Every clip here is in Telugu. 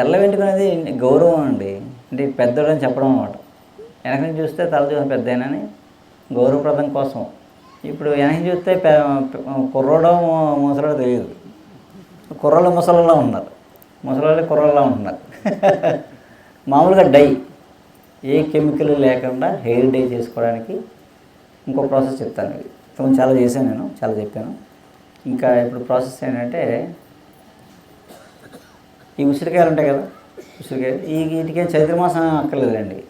తెల్ల వెంట్రుక అనేది గౌరవం అండి. అంటే పెద్దోడు అని చెప్పడం అనమాట వెనక నుంచి చూస్తే తల చూసిన పెద్దయినని గౌరవప్రదం కోసం. ఇప్పుడు వెనక చూస్తే కుర్రోడో ము- తెలియదు. కుర్రోళ్ళు ముసలిలా ఉన్నారు. ముసలోళ్ళు కుర్రోళ్ళలా ఉంటున్నారు మామూలుగా డై. ఏ కెమికల్ లేకుండా హెయిర్ డై చేసుకోవడానికి ఇంకో ప్రాసెస్ చెప్తాను. ఇది. చాలా చేశాను నేను చాలా చెప్పాను. ఇంకా ఇప్పుడు ప్రాసెస్ ఏంటంటే ఈ ఉసిరికాయలు ఉంటాయి కదా ఉసిరికాయలు. ఈ వీటికి చైత్ర మాసం అక్కర్లేదండి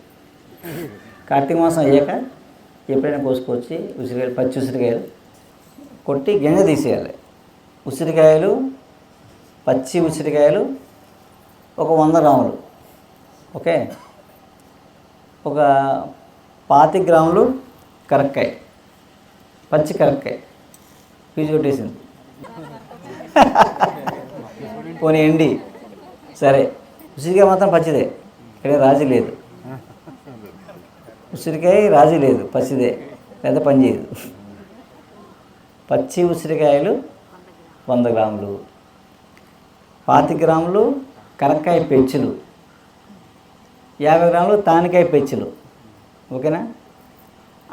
కార్తీక మాసం అయ్యాక ఎప్పుడైనా కోసుకొచ్చి ఉసిరికాయలు పచ్చి ఉసిరికాయలు కొట్టి గింజ తీసేయాలి. ఉసిరికాయలు పచ్చి ఉసిరికాయలు ఒక వంద గ్రాములు. ఓకే? ఒక పాతి గ్రాములు కరక్కాయ. పచ్చి కరక్కాయ. పీజు కొట్టేసింది. పోనీ ఎండి. సరే. ఉసిరికాయ మాత్రం పచ్చిదే. ఇక్కడ రాజీ లేదు. ఉసిరికాయ రాజీ లేదు. పచ్చిదే. లేదా పని చేయదు. పచ్చి ఉసిరికాయలు వంద గ్రాములు. పాతి గ్రాములు కరక్కాయ పెచ్చులు. యాభై గ్రాములు తానికాయ పెచ్చులు. ఓకేనా?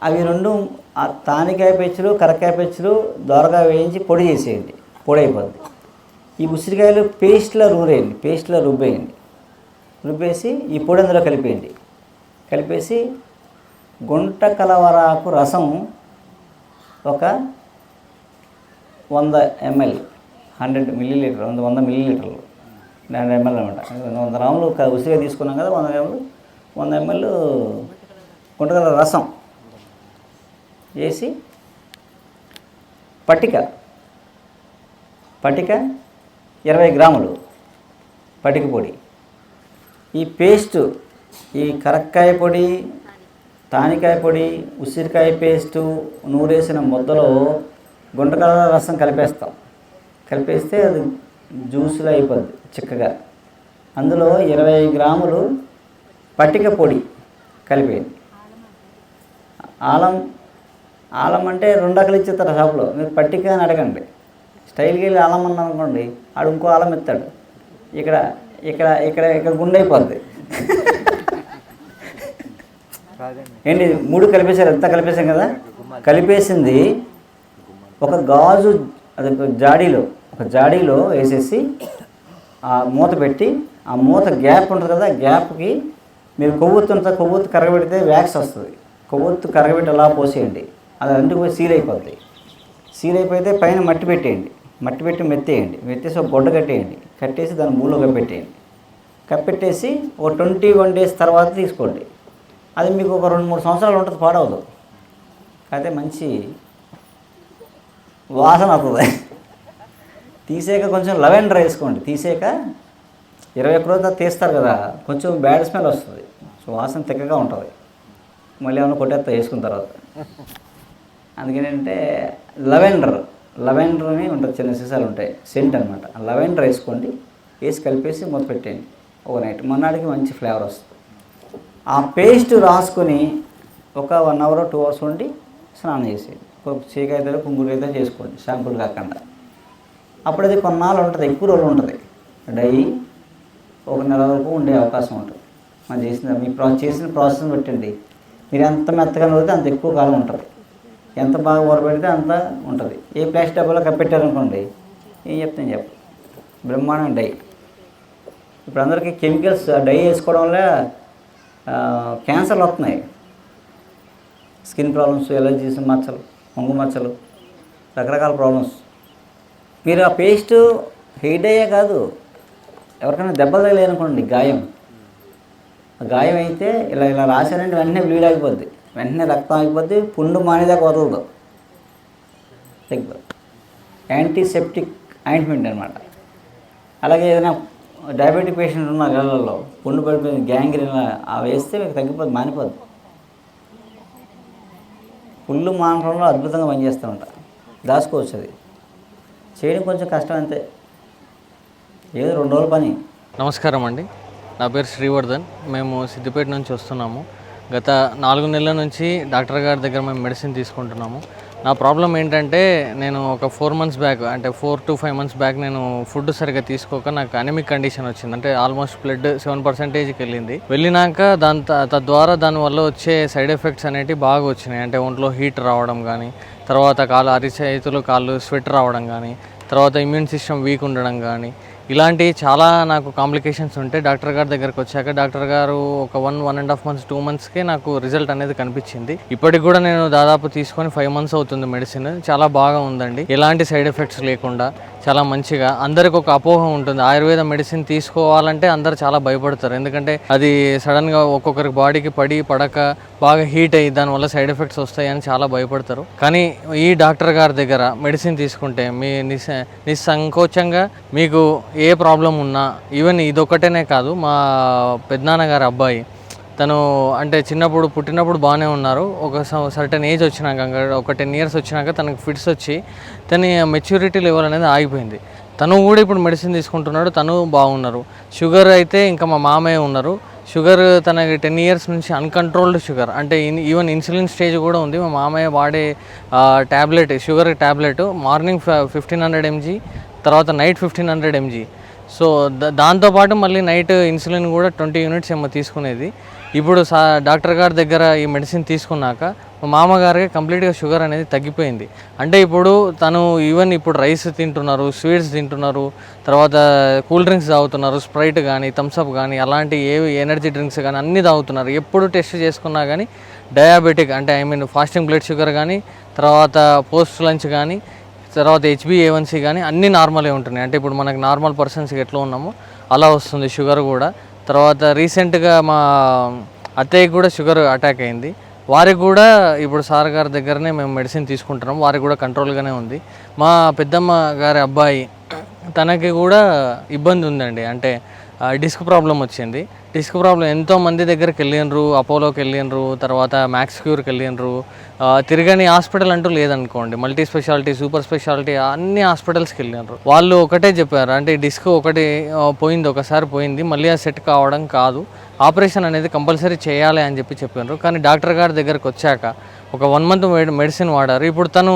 అవి రెండు ఆ తానికాయ పెచ్చులు కరక్కాయ పెచ్చులు దోరగా వేయించి పొడి చేసేయండి. పొడి అయిపోద్ది. ఈ ఉసిరికాయలు పేస్ట్లో రూరేయండి పేస్ట్లో రుబ్బేయండి. రుబ్బేసి ఈ పొడి అందులో కలిపేయండి. కలిపేసి గుంట కలవరాకు రసం ఒక వంద ఎంఎల్ హండ్రెడ్ మిల్లీ లీటర్ వంద వంద మిల్లీ లీటర్లు హండ్రెడ్ ఎంఎల్ అనమాట. వంద గ్రాములు ఉసిరిగా తీసుకున్నాం కదా వంద గ్రాములు వంద ఎంఎల్ గుంటకల రసం వేసి పట్టిక పట్టిక ఇరవై గ్రాములు పట్టిక పొడి. ఈ పేస్ట్ ఈ కరక్కాయ పొడి తానికాయ పొడి ఉసిరికాయ పేస్టు నూరేసిన ముద్దలో గుంటకల రసం కలిపేస్తాం. కలిపేస్తే అది జ్యూస్లో అయిపోద్ది చిక్కగా. అందులో ఇరవై గ్రాములు పట్టిక పొడి కలిపేయండి. ఆలం ఆలం అంటే రెండు అక్కలు ఇచ్చేస్తారు షాప్లో. మీరు పట్టిక అని అడగండి. స్టైల్కి వెళ్ళి అలం అన్నాం అనుకోండి ఆడు ఇంకో అలం ఇస్తాడు ఇక్కడ ఇక్కడ ఇక్కడ ఇక్కడ గుండె అయిపోద్ది ఏంటి మూడు కలిపేశారు ఎంత కలిపేశాం కదా? కలిపేసింది ఒక గాజు అది ఒక జాడీలో ఒక జాడీలో వేసేసి ఆ మూత పెట్టి ఆ మూత గ్యాప్ ఉంటుంది కదా గ్యాప్కి మీరు కొవ్వొత్తు కొవ్వొత్తు కరగబెడితే వ్యాక్స్ వస్తుంది. కొవ్వొత్తు కరగబెట్టి అలా పోసేయండి. అది అందుకు పోయి సీల్ అయిపోద్ది. సీల్ అయిపోతే పైన మట్టి పెట్టేయండి. మట్టి పెట్టి మెత్తేయండి. మెత్తేసి ఒక గొడ్డ కట్టేయండి. కట్టేసి దాని మూలో కప్పెట్టేయండి కప్పెట్టేసి ఒక ట్వంటీ వన్ డేస్ తర్వాత తీసుకోండి. అది మీకు ఒక రెండు మూడు సంవత్సరాలు ఉంటుంది పాడవదు. అయితే మంచి వాసన వస్తుంది. తీసాక కొంచెం లవెండర్ వేసుకోండి. తీసాక ఇరవై ఒక్క రోజు తీస్తారు కదా కొంచెం బ్యాడ్ స్మెల్ వస్తుంది. సో వాసన తిక్కగా ఉంటుంది. మళ్ళీ ఏమైనా కొట్టేస్తా వేసుకున్న తర్వాత. అందుకేంటంటే లవెండర్ లవెండర్ అని ఉంటుంది చిన్న సీసాలు ఉంటాయి సెంట్ అనమాట లవెండర్ వేసుకోండి వేసి కలిపేసి మూత పెట్టేయండి. ఒక నైట్. మొన్నటికి మంచి ఫ్లేవర్ వస్తుంది. ఆ పేస్ట్ రాసుకొని ఒక వన్ అవర్ టూ అవర్స్ ఉండి స్నానం చేసేయండి. ఒక చీకైతే అయితే చేసుకోండి షాంపూలు కాకుండా. అప్పుడు అది కొన్నాళ్ళు ఉంటుంది ఎక్కువ రోజులు ఉంటుంది. డై ఒక నెల వరకు ఉండే అవకాశం ఉంటుంది. మనం చేసిన మీ ప్రా చేసిన ప్రాసెస్ పెట్టండి మీరు ఎంత మెత్తగా నూరితే అంత ఎక్కువ కాలం ఉంటుంది. ఎంత బాగా ఊరబెడితే అంత ఉంటుంది. ఏ ప్లాస్టిక్ డబ్బాలో కప్పెట్టారనుకోండి ఏం చెప్తాను చెప్పు. బ్రహ్మాండం డై. ఇప్పుడు అందరికీ కెమికల్స్ డై వేసుకోవడం వల్ల క్యాన్సర్లు వస్తున్నాయి. స్కిన్ ప్రాబ్లమ్స్ ఎలర్జీస్ మచ్చలు ముంగు మచ్చలు రకరకాల ప్రాబ్లమ్స్. మీరు ఆ పేస్ట్ హెయిట్ అయ్యే కాదు ఎవరికైనా దెబ్బలు తగిలేదనుకోండి గాయం. ఆ గాయం అయితే ఇలా ఇలా రాశారంటే వెంటనే బ్లీడ్ ఆగిపోద్ది. వెంటనే రక్తం ఆగిపోద్ది పుండు మానేదాకా వదలదు. యాంటీసెప్టిక్ ఆయింట్మెంట్ అనమాట అలాగే ఏదైనా డయాబెటిక్ పేషెంట్ ఉన్న గళ్ళల్లో పుండు పడిపోయిన గ్యాంగ్రీన్ వేస్తే మీకు తగ్గిపోదు మానిపోదు. పుళ్ళు మానడంలో అద్భుతంగా పనిచేస్తూ ఉంటా. దాచుకోవచ్చు అది చేయడం కొంచెం కష్టం అంతే. ఏదో రెండు రోజుల పని. నమస్కారం అండి. నా పేరు శ్రీవర్ధన్. మేము సిద్దిపేట నుంచి వస్తున్నాము. గత నాలుగు నెలల నుంచి డాక్టర్ గారి దగ్గర మేము మెడిసిన్ తీసుకుంటున్నాము. నా ప్రాబ్లం ఏంటంటే నేను ఒక ఫోర్ మంత్స్ బ్యాక్ అంటే four to five months back నేను ఫుడ్ సరిగ్గా తీసుకోక నాకు అనమిక్ కండిషన్ వచ్చింది. అంటే ఆల్మోస్ట్ బ్లడ్ సెవెన్ పర్సెంటేజ్కి వెళ్ళింది. వెళ్ళినాక దాని త- తద్వారా దానివల్ల వచ్చే సైడ్ ఎఫెక్ట్స్ అనేటివి బాగా వచ్చినాయి. అంటే ఒంట్లో హీట్ రావడం కానీ తర్వాత కాళ్ళు అరిచేతులు కాళ్ళు స్వెట్ రావడం కానీ తర్వాత ఇమ్యూన్ సిస్టమ్ వీక్ ఉండడం కానీ ఇలాంటి చాలా నాకు కాంప్లికేషన్స్ ఉంటే డాక్టర్ గారి దగ్గరకు వచ్చాక డాక్టర్ గారు ఒక one one and half months two మంత్స్కే నాకు రిజల్ట్ అనేది కనిపించింది. ఇప్పటికి కూడా నేను దాదాపు తీసుకొని ఫైవ్ మంత్స్ అవుతుంది మెడిసిన్ చాలా బాగా ఉందండి. ఎలాంటి సైడ్ ఎఫెక్ట్స్ లేకుండా చాలా మంచిగా అందరికి ఒక అపోహ ఉంటుంది. ఆయుర్వేద మెడిసిన్ తీసుకోవాలంటే అందరు చాలా భయపడతారు. ఎందుకంటే అది సడన్గా ఒక్కొక్కరికి బాడీకి పడి పడక బాగా హీట్ అయ్యి దానివల్ల సైడ్ ఎఫెక్ట్స్ వస్తాయని చాలా భయపడతారు. కానీ ఈ డాక్టర్ గారి దగ్గర మెడిసిన్ తీసుకుంటే మీ నిస్ నిస్సంకోచంగా మీకు ఏ ప్రాబ్లం ఉన్నా ఈవెన్ ఇదొక్కటేనే కాదు మా పెద్దనాన్నగారి అబ్బాయి తను అంటే చిన్నప్పుడు పుట్టినప్పుడు బాగానే ఉన్నారు. ఒక సర్టన్ ఏజ్ వచ్చినాక ఒక టెన్ ఇయర్స్ వచ్చినాక తనకు ఫిట్స్ వచ్చి తన మెచ్యూరిటీ లెవెల్ అనేది ఆగిపోయింది. తను కూడా ఇప్పుడు మెడిసిన్ తీసుకుంటున్నాడు తను బాగున్నారు. షుగర్ అయితే ఇంకా మా మామయ్య ఉన్నారు. షుగర్ తనకి టెన్ ఇయర్స్ నుంచి అన్కంట్రోల్డ్ షుగర్ అంటే ఈవెన్ ఇన్సులిన్ స్టేజ్ కూడా ఉంది. మా మామయ్య వాడే tablet sugar tablet morning fifteen hundred MG తర్వాత night fifteen hundred MG. So దాంతోపాటు మళ్ళీ నైట్ ఇన్సులిన్ కూడా ట్వంటీ యూనిట్స్ ఏమో తీసుకునేది. ఇప్పుడు సా డాక్టర్ గారి దగ్గర ఈ మెడిసిన్ తీసుకున్నాక మా మామగారికి కంప్లీట్గా షుగర్ అనేది తగ్గిపోయింది. అంటే ఇప్పుడు తను ఈవెన్ ఇప్పుడు రైస్ తింటున్నారు స్వీట్స్ తింటున్నారు తర్వాత కూల్ డ్రింక్స్ తాగుతున్నారు స్ప్రైట్ కానీ థమ్స్అప్ కానీ అలాంటి ఏవి ఎనర్జీ డ్రింక్స్ కానీ అన్నీ తాగుతున్నారు. ఎప్పుడు టెస్ట్ చేసుకున్నా కానీ డయాబెటిక్ అంటే I mean fasting blood sugar కానీ తర్వాత పోస్ట్ లంచ్ కానీ తర్వాత హెచ్బిఏవన్సీ కానీ అన్నీ నార్మలే ఉంటున్నాయి. అంటే ఇప్పుడు మనకి నార్మల్ పర్సన్స్కి ఎట్లా ఉన్నామో అలా వస్తుంది షుగర్ కూడా. తర్వాత రీసెంట్గా మా అత్తయ్యకి కూడా షుగర్ అటాక్ అయింది. వారికి కూడా ఇప్పుడు సార్ గారి దగ్గరనే మేము మెడిసిన్ తీసుకుంటున్నాం. వారికి కూడా కంట్రోల్గానే ఉంది. మా పెద్దమ్మ గారి అబ్బాయి తనకి కూడా ఇబ్బంది ఉందండి. అంటే డిస్క్ ప్రాబ్లం వచ్చింది. డిస్క్ ప్రాబ్లం ఎంతో మంది దగ్గరికి వెళ్ళినరు అపోలోకి వెళ్ళిండ్రు తర్వాత మ్యాక్స్ క్యూర్కి వెళ్ళిండ్రు తిరగని హాస్పిటల్ అంటూ లేదనుకోండి మల్టీ స్పెషాలిటీ సూపర్ స్పెషాలిటీ అన్ని హాస్పిటల్స్కి వెళ్ళిండ్రు. వాళ్ళు ఒకటే చెప్పారు అంటే డిస్క్ ఒకటి పోయింది ఒకసారి పోయింది మళ్ళీ అది సెట్ కావడం కాదు. ఆపరేషన్ అనేది కంపల్సరీ చేయాలి అని చెప్పి చెప్పినారు. కానీ డాక్టర్ గారి దగ్గరకు వచ్చాక ఒక వన్ మంత్ మెడిసిన్ వాడారు. ఇప్పుడు తను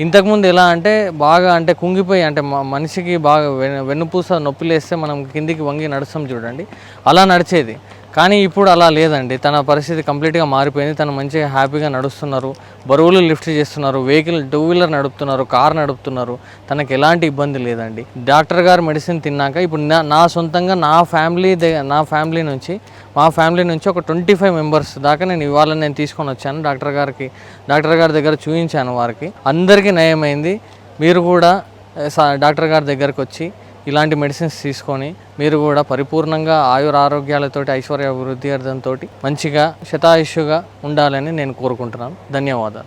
ఇంతకుముందు ఎలా అంటే బాగా అంటే కుంగిపోయి అంటే మ- మనిషికి బాగా వెన్ను వెన్నుపూస నొప్పి లేస్తే మనం కిందికి వంగి నడుస్తాం చూడండి. అలా నడిచేది. కానీ ఇప్పుడు అలా లేదండి. తన పరిస్థితి కంప్లీట్గా మారిపోయింది. తను మంచిగా హ్యాపీగా నడుస్తున్నారు. బరువులు లిఫ్ట్ చేస్తున్నారు వెహికల్ టూ వీలర్ నడుపుతున్నారు కార్ నడుపుతున్నారు. తనకి ఎలాంటి ఇబ్బంది లేదండి. డాక్టర్ గారు మెడిసిన్ తిన్నాక ఇప్పుడు నా నా సొంతంగా నా ఫ్యామిలీ దగ్గర నా ఫ్యామిలీ నుంచి మా ఫ్యామిలీ నుంచి ఒక ట్వంటీ ఫైవ్ మెంబర్స్ దాకా నేను ఇవాళ నేను తీసుకొని వచ్చాను డాక్టర్ గారికి డాక్టర్ గారి దగ్గర చూపించాను వారికి. అందరికీ నయమైంది. మీరు కూడా డాక్టర్ గారి దగ్గరకు వచ్చి ఇలాంటి మెడిసిన్స్ తీసుకొని మీరు కూడా పరిపూర్ణంగా ఆయుర ఆరోగ్యాలతోటి ఐశ్వర్య అభివృద్ధి అర్థంతో మంచిగా శతాయుష్యుగా ఉండాలని నేను కోరుకుంటున్నాను. ధన్యవాదాలు.